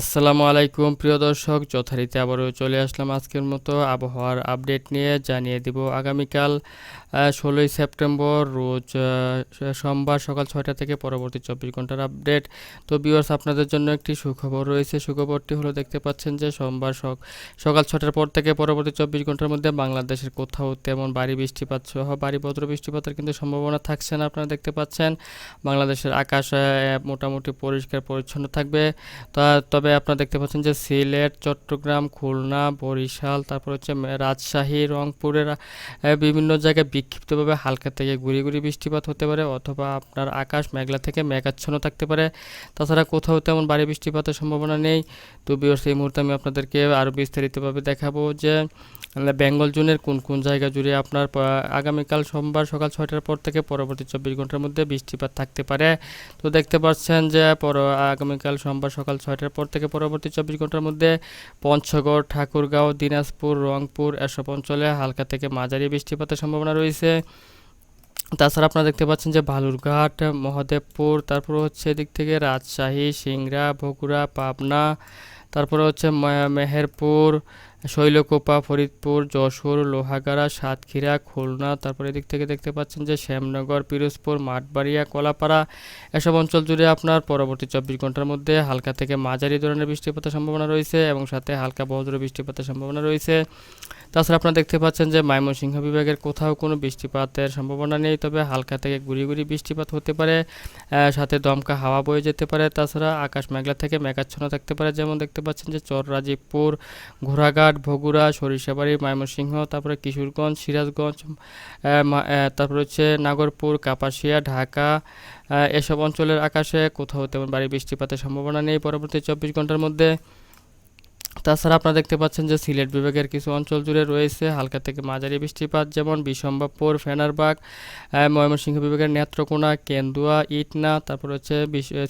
আসসালামু আলাইকুম, প্রিয় দর্শক। যথারীতি আবারও চলে আসলাম আজকের মতো আবহাওয়ার আপডেট নিয়ে। জানিয়ে দিব, আগামীকাল ষোলোই সেপ্টেম্বর রোজ সোমবার সকাল ছয়টা থেকে পরবর্তী চব্বিশ ঘণ্টার আপডেট। তো বিওয়ার্স আপনাদের জন্য একটি সুখবর রয়েছে। সুখবরটি হলো, দেখতে পাচ্ছেন যে সোমবার সক- সকাল ছটার পর থেকে পরবর্তী চব্বিশ ঘণ্টার মধ্যে বাংলাদেশের কোথাও তেমন ভারী বৃষ্টিপাত সহ ভারী বজ্র বৃষ্টিপাতের কিন্তু সম্ভাবনা থাকছে না, আপনারা দেখতে পাচ্ছেন। বাংলাদেশের আকাশ মোটামুটি পরিষ্কার পরিচ্ছন্ন থাকবে। তা, তবে আপনারা দেখতে পাচ্ছেন যে সিলেট, চট্টগ্রাম, খুলনা, বরিশাল, তারপর হচ্ছে রাজশাহী, রংপুরের বিভিন্ন জায়গায় বিক্ষিপ্তভাবে হালকা থেকে গুড়ি গুড়ি বৃষ্টিপাত হতে পারে অথবা আপনার আকাশ মেঘলা থেকে মেঘাচ্ছন্ন থাকতে পারে। তাছাড়া কোথাও তেমন ভারী বৃষ্টিপাতের সম্ভাবনা নেই। তো বিয়র্স এই মুহূর্তে আমি আপনাদেরকে আরও বিস্তারিতভাবে দেখাবো যে বেঙ্গল জোনের কোন কোন জায়গা জুড়ে আপনার আগামীকাল সোমবার সকাল ছয়টার পর থেকে পরবর্তী চব্বিশ ঘণ্টার মধ্যে বৃষ্টিপাত থাকতে পারে। তো দেখতে পাচ্ছেন যে, পর, আগামীকাল সোমবার সকাল ছয়টার পর থেকে পরবর্তী চব্বিশ ঘণ্টার মধ্যে পঞ্চগড়, ঠাকুরগাঁও, দিনাজপুর, রংপুর, এসব অঞ্চলে হালকা থেকে মাঝারি বৃষ্টিপাতের সম্ভাবনা রয়েছে। তাছাড়া আপনারা দেখতে পাচ্ছেন যে বালুরঘাট, মহাদেবপুর, তারপর হচ্ছে এদিক থেকে রাজশাহী, সিংড়া, বগুড়া, পাবনা, তারপরে হচ্ছে মেহেরপুর, শৈলকোপা, ফরিদপুর, যশোর, লোহাগাড়া, সাতক্ষীরা, খুলনা, তারপরে এদিক থেকে দেখতে পাচ্ছেন যে শ্যামনগর, পিরোজপুর, মাঠবাড়িয়া, কলাপাড়া, এসব অঞ্চল জুড়ে আপনার পরবর্তী চব্বিশ ঘণ্টার মধ্যে হালকা থেকে মাঝারি ধরনের বৃষ্টিপাতের সম্ভাবনা রয়েছে এবং সাথে হালকা বজ্র বৃষ্টিপাতের সম্ভাবনা রয়েছে। তাছাড়া আপনারা দেখতে পাচ্ছেন যে ময়মনসিংহ বিভাগের কোথাও কোনো বৃষ্টিপাতের সম্ভাবনা নেই, তবে হালকা থেকে গুড়ি গুড়ি বৃষ্টিপাত হতে পারে সাথে দমকা হাওয়া বয়ে যেতে পারে। তাছাড়া আকাশ মেঘলা থেকে মেঘাচ্ছন্ন থাকতে পারে, যেমন দেখতে পাচ্ছেন যে চর রাজীবপুর ঘোড়াঘাট, বগুড়া, সরিষাবাড়ি, ময়মনসিংহ, তারপরে কিশোরগঞ্জ, সিরাজগঞ্জ তারপরে হচ্ছে নাগরপুর, কাপাসিয়া, ঢাকা এসব অঞ্চলের আকাশে কোথাও তেমন বাড়ি বৃষ্টিপাতের সম্ভাবনা নেই। পরবর্তী চব্বিশ ঘণ্টার মধ্যে তাছাড়া আপনারা দেখতে পাচ্ছেন যে সিলেট বিভাগের কিছু অঞ্চল জুড়ে রয়েছে হালকা থেকে মাঝারি বৃষ্টিপাত, যেমন বিশম্বাপুর ফেনারবাগ ময়মনসিংহ বিভাগের নেত্রকোনা, কেন্দুয়া, ইটনা, তারপর হচ্ছে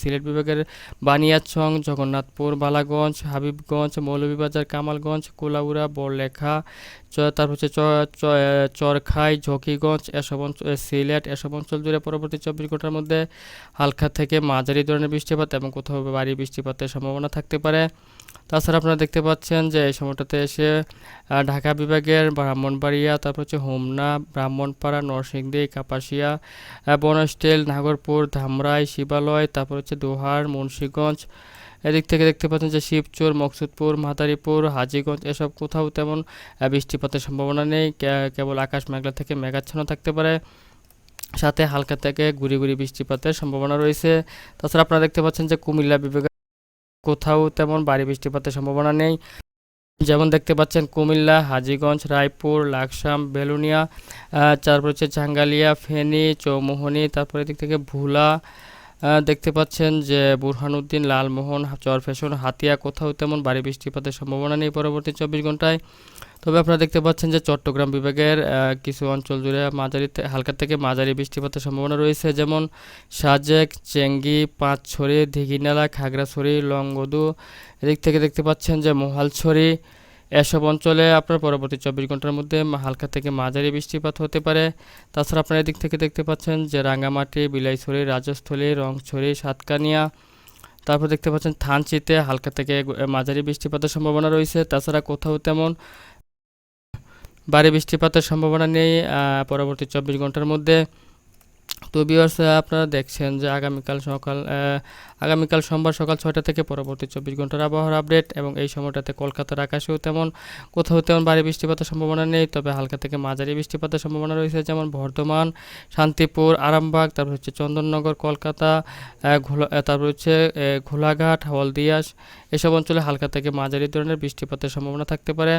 সিলেট বিভাগের বানিয়াছং জগন্নাথপুর, বালাগঞ্জ, হাবিবগঞ্জ, মৌলভীবাজার, কামালগঞ্জ, কোলাউড়া, বড়লেখা তারপর হচ্ছে চরখাই, ঝকিগঞ্জ, এসব অঞ্চল সিলেট, এসব অঞ্চল জুড়ে পরবর্তী চব্বিশ ঘণ্টার মধ্যে হালকা থেকে মাঝারি ধরনের বৃষ্টিপাত এবং কোথাও ভারী বৃষ্টিপাতের সম্ভাবনা থাকতে পারে। তাছাড়া আপনারা দেখতে পাচ্ছেন যে এই সময়টাতে এসে ঢাকা বিভাগের ব্রাহ্মণবাড়িয়া, তারপর হচ্ছে হোমনা, ব্রাহ্মণপাড়া, নরসিংদী, কাপাসিয়া বনস্টেল, নাগরপুর, ধামরাই, শিবালয়, তারপর হচ্ছে দোহার, মুন্সীগঞ্জ এদিক থেকে দেখতে পাচ্ছেন যে শিবচর, মকসুদপুর, মাদারীপুর, হাজিগঞ্জ এসব কোথাও তেমন বৃষ্টিপাতের সম্ভাবনা নেই। কেবল আকাশ মেঘলা থেকে মেঘাচ্ছন্ন থাকতে পারে। সাথে হালকা থেকে গুড়ি গুড়ি বৃষ্টিপাতের সম্ভাবনা রয়েছে। তাছাড়া আপনারা দেখতে পাচ্ছেন যে কুমিল্লা বিভাগে কোথাও তেমন ভারী বৃষ্টিপাতের সম্ভাবনা নেই। যেমন দেখতে পাচ্ছেন কুমিল্লা, হাজীগঞ্জ, রায়পুর, লাকসাম, বেলুনিয়া তারপর হচ্ছে জাঙ্গালিয়া, ফেনী, চৌমোহনী, তারপরে দিক থেকে ভোলা দেখতে পাচ্ছেন যে বুরহানুদ্দিন, লালমোহন চরফেশন হাতিয়া, কোথাও তেমন ভারী বৃষ্টিপাতের সম্ভাবনা নেই পরবর্তী চব্বিশ ঘন্টায় তবে আপনারা দেখতে পাচ্ছেন যে চট্টগ্রাম বিভাগের কিছু অঞ্চল জুড়ে মাঝারি হালকা থেকে মাঝারি বৃষ্টিপাতের সম্ভাবনা রয়েছে, যেমন সাজেক, চেঙ্গি, পাঁচছড়ি দিঘিনালা খাগড়াছড়ি, লংগদু। এদিক থেকে দেখতে পাচ্ছেন যে মহালছড়ি এসব অঞ্চলে আপনার পরবর্তী চব্বিশ ঘণ্টার মধ্যে হালকা থেকে মাঝারি বৃষ্টিপাত হতে পারে। তাছাড়া আপনার এদিক থেকে দেখতে পাচ্ছেন যে রাঙ্গামাটি, বিলাইছড়ি, রাজস্থলী, রংছড়ি, সাতকানিয়া, তারপর দেখতে পাচ্ছেন থানচিতে হালকা থেকে মাঝারি বৃষ্টিপাতের সম্ভাবনা রয়েছে। তাছাড়া কোথাও তেমন ভারী বৃষ্টিপাতের সম্ভাবনা নেই পরবর্তী চব্বিশ ঘণ্টার মধ্যে। তো বিয়ার্স আপনারা দেখছেন যে আগামীকাল সকাল আগামীকাল সোমবার সকাল ছয়টা থেকে পরবর্তী চব্বিশ ঘণ্টার আবহাওয়ার আপডেট এবং এই সময়টাতে কলকাতার আকাশেও তেমন, কোথাও তেমন ভারী বৃষ্টিপাতের সম্ভাবনা নেই, তবে হালকা থেকে মাঝারি বৃষ্টিপাতের সম্ভাবনা রয়েছে, যেমন বর্ধমান, শান্তিপুর, আরামবাগ, তারপর হচ্ছে চন্দননগর, কলকাতা তারপর হচ্ছে ঘোলাঘাট হলদিয়াস এসব অঞ্চলে হালকা থেকে মাঝারি ধরনের বৃষ্টিপাতের সম্ভাবনা থাকতে পারে।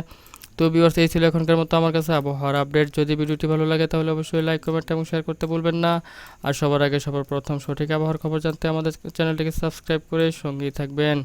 তো ভিউয়ার্স এই ছিল এখনকার মতো আমার কাছে আবহাওয়ার আপডেট যদি ভিডিওটি ভালো লাগে তাহলে অবশ্যই লাইক কমেন্ট এবং শেয়ার করতে ভুলবেন না। আর সবার আগে সবার প্রথম সঠিক আবহাওয়ার খবর জানতে আমাদের চ্যানেলটিকে সাবস্ক্রাইব করে সঙ্গেই থাকবেন।